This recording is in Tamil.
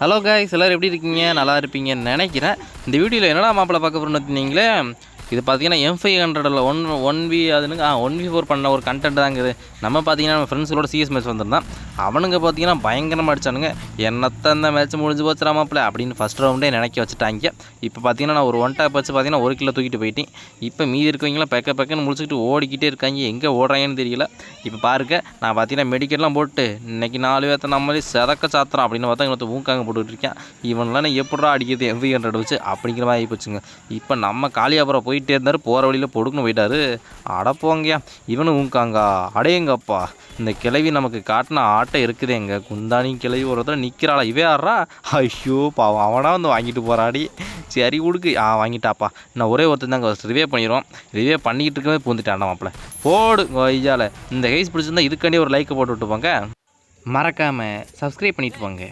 ஹலோ காய்ஸ் எல்லோரும் எப்படி இருக்கீங்க? நல்லா இருப்பீங்கன்னு நினைக்கிறேன். இந்த வீடியோவில் என்னடா மாப்பிள்ள பார்க்க போகிறோம்னு வச்சுருந்தீங்களே இது பார்த்தீங்கன்னா எம் ஃபைவ் ஹண்ட்ரடில் ஒன் ஒன் வி அதுன்னு ஆ ஒன் வி ஃபோர் பண்ண ஒரு கண்டென்ட் தாங்க இது. நம்ம பார்த்தீங்கன்னா நம்ம ஃப்ரெண்ட்ஸோட சிஎஸ் மேட்ச் வந்திருந்தான். அவனுங்க பார்த்தீங்கன்னா பயங்கரமாக அடிச்சானுங்க. என்னத்த இந்த மேட்ச் முடிஞ்சு போச்சுடா மாப்பிள்ள அப்படின்னு ஃபஸ்ட் ரவுண்டே நினைக்க வச்சுட்டாங்க. இப்போ பார்த்தீங்கன்னா நான் ஒரு ஒன் டாப் வச்சு பார்த்தீங்கன்னா ஒரு கிலோ தூக்கிட்டு போயிட்டேன். இப்போ மீதி இருக்கவங்களாம் பெக்க பெக்கன்னு முடிச்சுக்கிட்டு ஓடிக்கிட்டே இருக்காங்க. எங்கே ஓடுறாங்கன்னு தெரியல. இப்போ பாருங்க நான் பார்த்தீங்கன்னா மெடிக்கல்லாம் போட்டு இன்றைக்கி நாலு பேர்த்த நம்மளே செதக்க சாத்திரம் அப்படின்னு பார்த்தா இவனத்தை ஊக்காங்க போட்டுக்கிட்டு இருக்கேன். இவனெல்லாம் நான் எப்படா அடிக்கிறது எம்வி ஹண்ட்ரட் வச்சு அப்படிங்கிற மாதிரி போச்சுங்க இப்போ நம்ம காளியாபுரம் போயிட்டே இருந்தார் போகிற வழியில் பொடுக்குன்னு போயிட்டாரு. அடப்போங்கயா இவனு ஊக்காங்க அடையங்கப்பா இந்த கிளவி நமக்கு காட்டின ஆட்டை இருக்குது எங்கள் குந்தானி கிளவி ஒருத்தர் நிற்கிறாளா இவே ஆடுறா ஐயோ பாவம். அவனா வந்து வாங்கிட்டு போகிறாடி சரி கொடுக்கு ஆ வாங்கிட்டாப்பா. நான் ஒரே ஒருத்தன் தாங்க ரிவே பண்ணிடுவோம் ரிவே பண்ணிக்கிட்டு இருக்கவே பூந்துட்டான் மாப்பிள்ள. போடு ஐயாவில் இந்த கைஸ் பிடிச்சிருந்தா இதுக்காண்டி ஒரு லைக்கை போட்டு விட்டு போங்க மறக்காமல் சப்ஸ்கிரைப் பண்ணிட்டு போங்க.